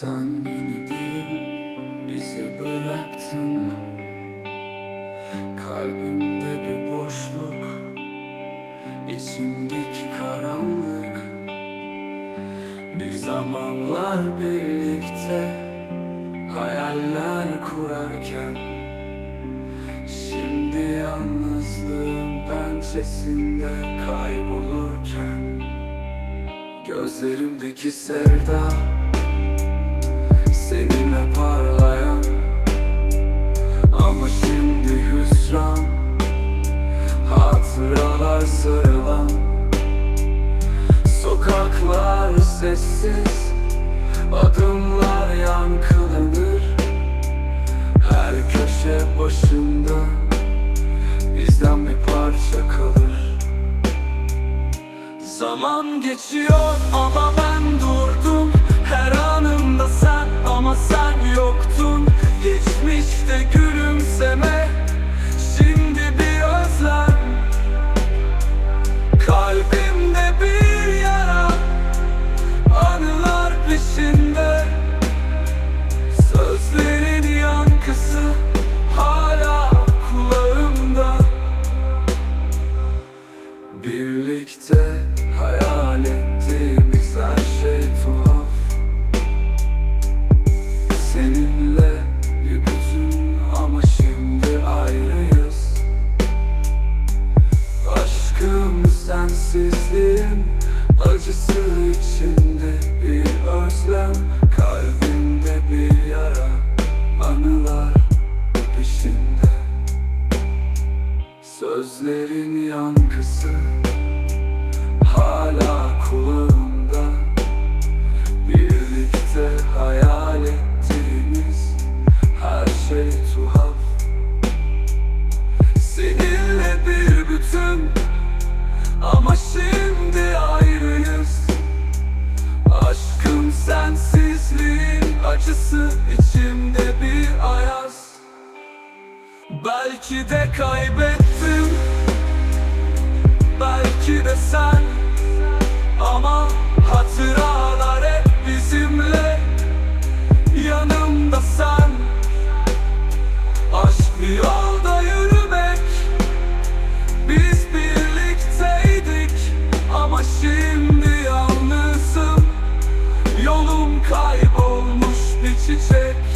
Sen bizi bıraktın. Kalbimde bir boşluk içimdeki karanlık. Bir zamanlar birlikte Hayaller kurarken Şimdi yalnızlığın pençesinde kaybolurken Gözlerimdeki sevda sessiz Adımlar yankılanır. Her köşe başında Bizden bir parça kalır. Zaman geçiyor ama ben Sözlerin yankısı hala kulağımda. Birlikte hayal ettiğimiz her şey tuhaf. Seninle bir bütün ama şimdi ayrıyız. Aşkım sensizliğin acısı içimde bir ayaz. Belki de kaybettim çiçek